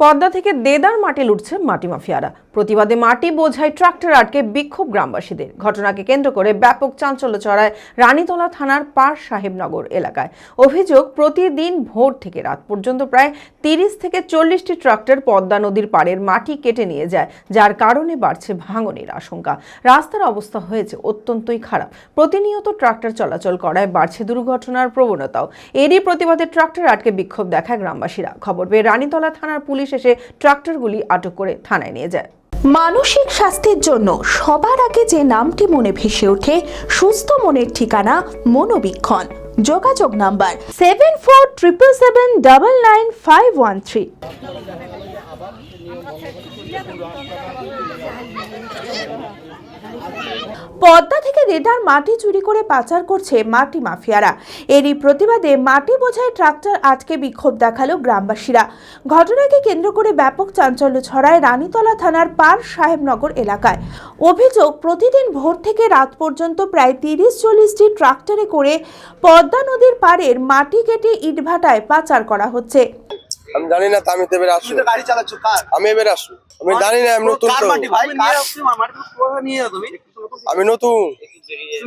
পদ্মা থেকে দেদার মাটি লুটছে মাটি মাফিয়ারা। প্রতিবাদে মাটি বোঝায় ট্রাক্টর আটকে বিক্ষোভ গ্রামবাসীদের। ঘটনাকে কেন্দ্র করে ব্যাপক চাঞ্চল্য চড়ায় রানীতলা থানার পার সাহেবনগর এলাকায়। অভিযোগ, প্রতিদিন ভোর থেকে রাত পর্যন্ত প্রায় তিরিশ থেকে চল্লিশটি ট্রাক্টর পদ্মা নদীর পাড়ের মাটি কেটে নিয়ে যায়, যার কারণে বাড়ছে ভাঙনের আশঙ্কা। রাস্তার অবস্থা হয়েছে অত্যন্তই খারাপ। প্রতিনিয়ত ট্রাক্টর চলাচল করায় বাড়ছে দুর্ঘটনার প্রবণতাও। এরই প্রতিবাদে ট্রাক্টর আটকে বিক্ষোভ দেখায় গ্রামবাসীরা। খবর পেয়ে রানীতলা থানার পুলিশ এসে ট্রাক্টরগুলি আটক করে থানায় নিয়ে যায়। মানসিক স্বাস্থ্যের জন্য সবার আগে যে নামটি মনে ভেসে ওঠে, সুস্থ মনের ঠিকানা মনোবীক্ষণ। যোগাযোগ number seven four triple seven double nine five one three Padma থেকে দেদার মাটি চুরি করে পাচার করছে মাটি মাফিয়ারা। এরই প্রতিবাদে মাটি বোঝায় ট্রাক্টর আজকে বিক্ষোভ দেখাল গ্রামবাসীরা। ঘটনাকে কেন্দ্র করে ব্যাপক চাঞ্চল্য ছড়ায় রানীতলা থানার পার সাহেবনগর এলাকায়। অভিযোগ, প্রতিদিন ভোর থেকে রাত পর্যন্ত প্রায় তিরিশ চল্লিশটি ট্রাক্টরে করে পদ্মা নদীর পাড়ের মাটি কেটে ইটভাটায় পাচার করা হচ্ছে। আমি জানি না তা আমি তো এবার আসু তুমি তো গাড়ি চালাচ্ছ কার? আমি এবার আসু আমি জানি না আমি নতুন তো। আমি নতুন।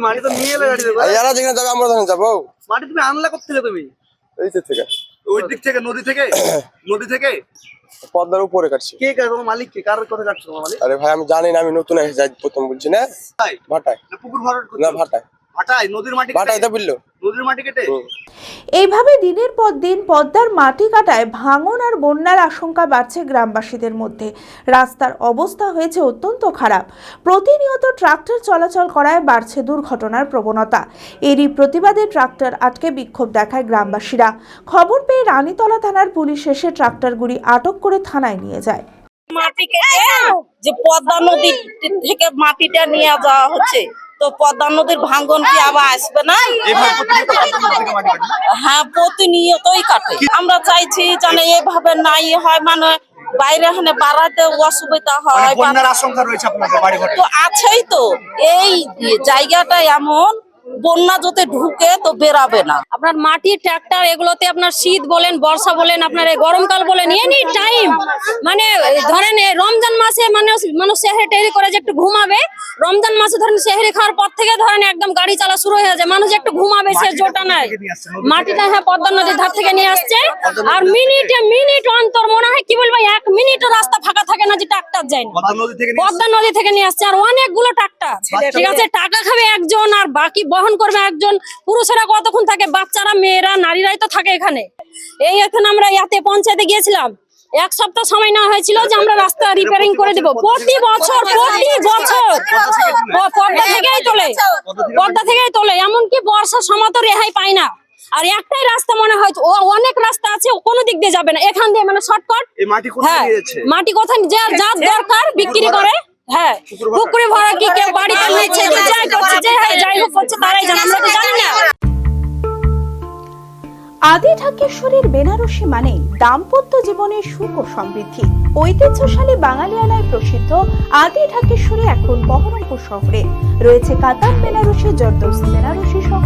মাটি তো নিয়ে এলে গাড়ি যারা যেখানে যাবে আমরা ওখানে যাব। মাটি তুমি আনলা কোথা থেকে তুমি? এই থেকে। ওই দিক থেকে নদী থেকে? নদী থেকে? পদ্মার উপরে কাটছি। কে মালিক কে? কার কথা কাটছো মালিক? আরে ভাই আমি জানি না আমি নতুন এসে যাই প্রথম বলছি না? ভাই। ভাটায়। পুকুর ভরাট না ভাটায়। ভাটায় নদীর মাটি ভাটায় কেটে নদীর মাটি কেটে। এইভাবে দিনের পর দিন পদ্মার মাটি কাটায় ভাঙন আর বন্যার আশঙ্কা বাড়ছে গ্রামবাসীদের মধ্যে। রাস্তার অবস্থা হয়েছে অত্যন্ত খারাপ। প্রতিনিয়ত ট্রাক্টর চলাচল করায় বাড়ছে দুর্ঘটনার প্রবণতা। এরই প্রতিবাদে ট্রাক্টর আটকে বিক্ষোভ দেখায় গ্রামবাসীরা। খবর পেয়ে রানীতলা থানার পুলিশ এসে ট্রাক্টরগুলি আটক করে থানায় নিয়ে যায়। মাটি কেটে যে পদ্মা নদী থেকে মাটিটা নিয়ে যাওয়া হচ্ছে। তো পদ্মা নদীর ভাঙ্গন কি আবার আসবে না? হ্যাঁ প্রতিনিয়তই কাটে। আমরা চাইছি যেন এভাবে নাই হয় মানে বাইরে এখানে বাড়াতে অসুবিধা মানে হয় আশঙ্কা রয়েছে আপনাদের তো আছেই তো। এই জায়গাটা এমন বন্যা যদি ঢুকে তো বেরাবে না। আপনার মাটির ট্রাক্টর এগুলোতে আপনার শীত বলেন বর্ষা বলেন আপনার এই গরমকাল বলেন এনি টাইম মানে ধরেন রমজান মাসে মানে মানুষ সেহরে টেহরি করে যে একটু ঘুমাবে রমজান মাসে ধরেন সেহরি খাওয়ার পর থেকে ধরেন একদম গাড়ি চালা শুরু হয়ে যায় মানুষ একটু ঘুমাবে সে জোটা নাই। মাটিটা হ্যাঁ পদ্মা নদীর ধার থেকে নিয়ে আসছে। আর মিনিটে মিনিট অন্তর মনে হয় কি বলব এক মিনিটও রাস্তা ফাঁকা থাকে না যে ট্রাক্টর যায় না। পদ্মা নদী থেকে নিয়ে পদ্মা নদী থেকে নিয়ে আসছে আর অনেকগুলো ট্রাক্টর। ঠিক আছে টাকা খাবে একজন আর বাকি বহন করবে একজন পুরুষেরা কতক্ষণ থাকে? বাচ্চারা মেয়েরা নারীরাই তো থাকে এখানে। এই এখানে আমরা ইয়াতে পঞ্চায়েতে গিয়েছিলাম। এক সপ্তাহ সময় নেওয়া হয়েছিল যে আমরা রাস্তা রিপেয়ারিং করে দিব। প্রতি বছর প্রতি বছর প- পদ্মা থেকেই তোলে পদ্মা থেকেই তোলে। এমনকি বর্ষার সময় তো রেহাই পায় না। আর একটাই রাস্তা মনে হয় ও অনেক রাস্তা আছে কোনো দিক দিয়ে যাবে না। এখান দিয়ে মানে শর্টকাট মাটি কোথায় হ্যাঁ নিয়ে মাটি কোথায় যার যার দরকার বিক্রি করে। হ্যাঁ পুকুরে ভরা কি কেউ বাড়িতে নিচ্ছে যাই করছে যাই হোক করছে তারাই জানে আমরা তো জানি না। আদি ঢাকেশ্বরীর বেনারসি মানেই দাম্পত্য জীবনের সুখ ও সমৃদ্ধি। ঐতিহ্যশালী বাঙালিয়ানায় প্রসিদ্ধ আদি ঢাকেশ্বরী এখন বহরমপুর শহরে। রয়েছে কাতার বেনারসি জর্দৌসি বেনারসি সহ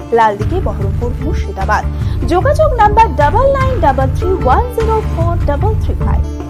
Laldighi, Berhampore, Murshidabad. যোগাযোগ number double nine double three one zero four double three five